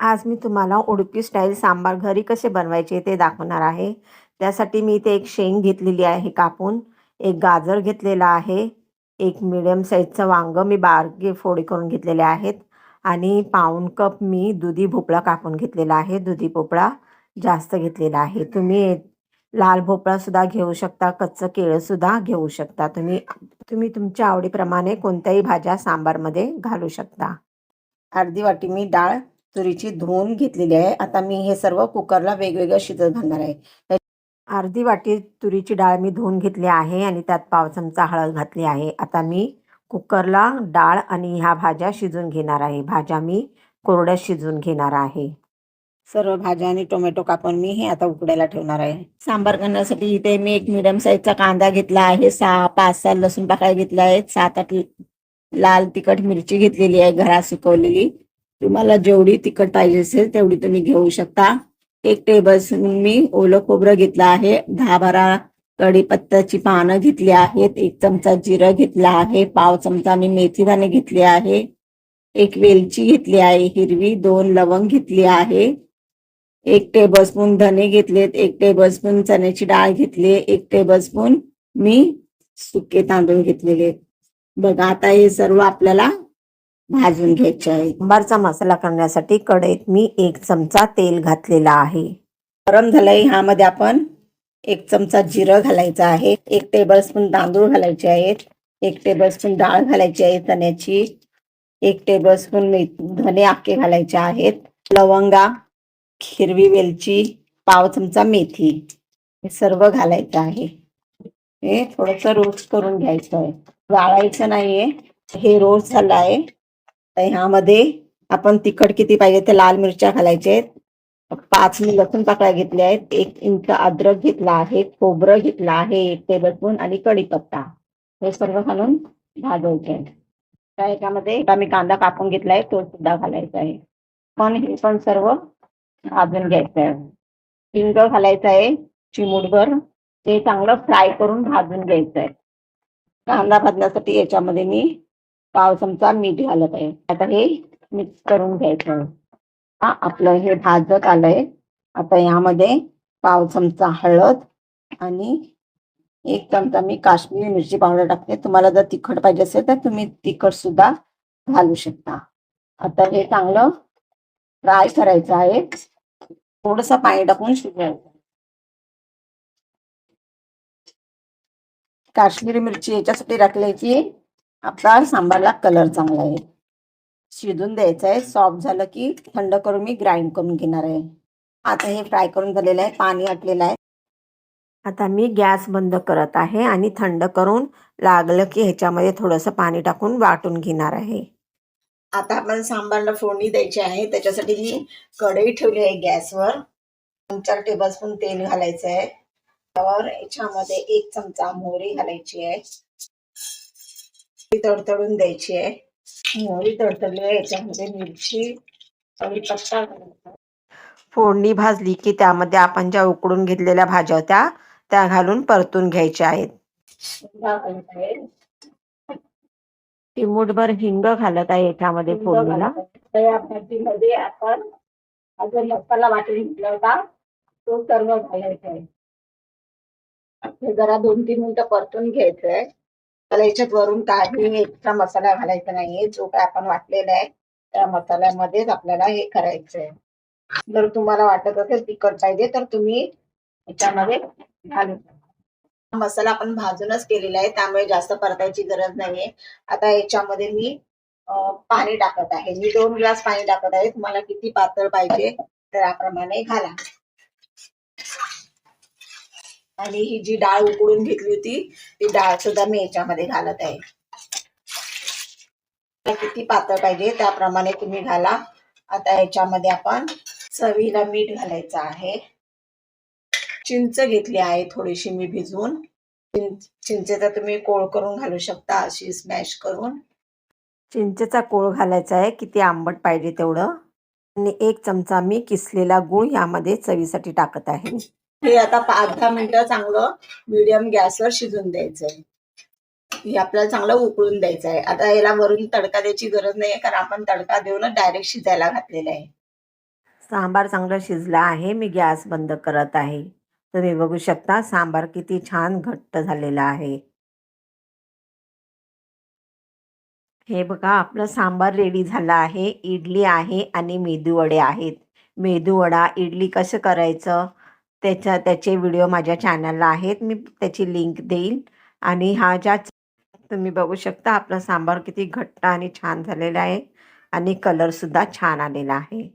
आज मी तुम्हाला उडपी स्टाईल सांबार घरी कसे बनवायचे ते दाखवणार आहे. त्यासाठी मी इथे एक शेंग घेतलेली आहे कापून एक गाजर घेतलेला आहे एक मिडियम साईजचं वांगं मी बारके फोडी करून घेतलेले आहेत आणि पाऊण कप मी दुधी भोपळा कापून घेतलेला आहे. दुधी भोपळा जास्त घेतलेला आहे. तुम्ही लाल भोपळासुद्धा घेऊ शकता कच्चं केळंसुद्धा घेऊ शकता. तुम्ही तुम्ही तुमच्या आवडीप्रमाणे कोणत्याही भाज्या सांबारमध्ये घालू शकता. अर्धी वाटी मी डाळ तुरीची धुवून घेतलेली आहे. आता मी हे सर्व कुकरला वेगवेगळं शिजत घालणार आहे. अर्धी वाटी तुरीची डाळ मी धुवून घेतली आहे आणि त्यात पाव चमचा हळद घातली आहे. आता मी कुकरला डाळ आणि ह्या भाज्या शिजून घेणार आहे. भाज्या मी कोरड्या शिजून घेणार आहे. सर्व भाज्या आणि टोमॅटो कापून मी हे आता उकडायला ठेवणार आहे. सांबार करण्यासाठी इथे मी एक मिडियम साईजचा कांदा घेतला आहे. सहा पाच सहा लसूण पाकळ्या घेतल्या आहेत. सात आठ लाल तिखट मिरची घेतलेली आहे. घरात सुकवलेली. तुम्हाला जेवढी तिखट पाहिजे असेल तेवढी तुम्ही घेऊ शकता. एक टेबल स्पून मी ओलं खोबरं घेतलं आहे. दहा बारा कढीपत्त्याची पानं घेतली आहेत. एक चमचा जिरं घेतला आहे. पाव चमचा मी मेथी दाणे घेतले आहे. एक वेलची घेतली आहे हिरवी. दोन लवंग घेतली आहे. एक टेबलस्पून धने घेतलेत. एक टेबलस्पून चण्याची डाळ घेतली. एक टेबलस्पून मी सुके तांदूळ घेतलेले बघा आता हे सर्व आपल्याला भाजून घ्यायचे आहे. सांबारचा मसाला करण्यासाठी कढईत मी एक चमचा तेल घातलेला आहे. गरम झालंय ह्यामध्ये आपण एक चमचा जिरं घालायचं आहे. एक टेबलस्पून तांदूळ घालायचे आहेत. एक टेबलस्पून डाळ घालायची आहे चण्याची. एक टेबलस्पून मे धने आखे घालायचे आहेत. लवंगा हिरवी वेलची पाव चमचा मेथी हे सर्व घालायचं आहे. हे थोडस रोस्ट करून घ्यायचं आहे. वाळायचं नाहीये. हे रोस्ट झालं आहे तर ह्यामध्ये आपण तिखट किती पाहिजे ते लाल मिरच्या घालायच्या आहेत. पाच मी लसूण पाकळ्या घेतल्या आहेत. एक इंच अद्रक घेतला आहे. खोबरं घेतलं आहे. एक टेबलस्पून आणि कढीपत्ता. हे सर्व घालून भाजायचे त्या ह्याच्यामध्ये आता मी कांदा कापून घेतलाय तो सुद्धा घालायचा आहे. पण हे पण सर्व भाजून घ्यायचं आहे. हिंग घालायचं आहे. चिमूटभर. ते चांगलं फ्राय करून भाजून घ्यायचं आहे. कांदा भाजण्यासाठी याच्यामध्ये मी पाव चमचा मीठ घालत आहे. आता हे मिक्स करून घ्यायचं. हा आपलं हे भाजत आलंय. आता यामध्ये पाव चमचा हळद आणि एक चमचा मी काश्मीरी मिरची पावडर टाकते. तुम्हाला जर तिखट पाहिजे असेल तर तुम्ही तिखट सुद्धा घालू शकता. आता हे चांगलं फ्राय करायचं आहे. थोडस पाणी टाकून शिजवायचं काश्मीरी मिरची याच्यासाठी टाकल्याची आपला सांबारला कलर चांगला आहे. शिजून द्यायचं आहे सॉफ्ट झालं की थंड करून मी ग्राइंड करून घेणार आहे. आता हे फ्राय करून झालेलं आहे. पाणी आटलेलं आहे. आता मी गॅस बंद करत आहे आणि थंड करून लागलं की ह्याच्यामध्ये थोडंसं पाणी टाकून वाटून घेणार आहे. आता आपण सांबारला फोडणी द्यायची आहे. त्याच्यासाठी मी कढई ठेवली आहे गॅसवर. दोन चार टेबलस्पून तेल घालायचं आहे. त्यावर याच्यामध्ये एक चमचा मोहरी घालायची आहे. तडतडून द्यायची आहे. मोहरी तडतडली आहे याच्यामध्ये मिरची कढीपत्ता फोडणी भाजली की त्यामध्ये आपण ज्या उकडून घेतलेल्या भाज्या होत्या त्या घालून परतून घ्यायच्या आहेत. चिमूटभर हिंग घालत आहे याच्यामध्ये फोडणीला. या भाजीमध्ये आपण मसाला वाटून घेतला होता. तो सर्व घालायचा आहे. हे जरा दोन तीन मिनिटं परतून घ्यायचंय त्याला याच्यात वरून काही एक्स्ट्रा मसाला घालायचा नाहीये. जो काय आपण वाटलेला आहे त्या मसाल्यामध्येच आपल्याला हे करायचंय. जर तुम्हाला वाटत असेल तिखट पाहिजे तर तुम्ही याच्यामध्ये घालू शकता. मसाला आपण भाजूनच केलेला आहे त्यामुळे जास्त परतायची गरज नाहीये. आता याच्यामध्ये मी पाणी टाकत आहे. मी दोन ग्लास पाणी टाकत आहे. तुम्हाला किती पातळ पाहिजे त्याप्रमाणे घाला. आणि ही जी डाळ उकडून घेतली होती ती डाळ सुद्धा मी याच्यामध्ये घालत आहे. किती पातळ पाहिजे त्याप्रमाणे तुम्ही घाला. आता याच्यामध्ये आपण चवीला मीठ घालायचं आहे. चिंच घेतली आहे थोडीशी मी भिजवून. चिं- चिंचेचा तुम्ही कोळ करून घालू शकता अशी स्मॅश करून. चिंचेचा कोळ घालायचा आहे किती आंबट पाहिजे तेवढं. आणि एक चमचा मी किसलेला गुळ यामध्ये चवीसाठी टाकत आहे. हे आता पाच दहा मिनिटं चांगलं मीडियम गॅसवर शिजून द्यायचंय. हे आपल्याला चांगलं उकळून द्यायचं आहे आता याला वरून तडका द्यायची गरज नाही कारण आपण तडका देऊनच डायरेक्ट शिजायला घातलेला आहे. सांबार चांगलं शिजला आहे मी गॅस बंद करत आहे. तुम्ही बघू शकता सांबार किती छान घट्ट झालेला आहे. हे बघा आपलं सांबार रेडी झालं आहे इडली आहे आणि मेदूवडे आहेत. मेदूवडा इडली कसं करायचं? त्याचा त्याचे व्हिडिओ माझ्या चॅनलला आहेत. मी त्याची लिंक देईल. आणि हा ज्या तुम्ही बघू शकता आपला सांबार किती घट्ट आणि छान झालेला आहे. आणि कलरसुद्धा छान आलेला आहे.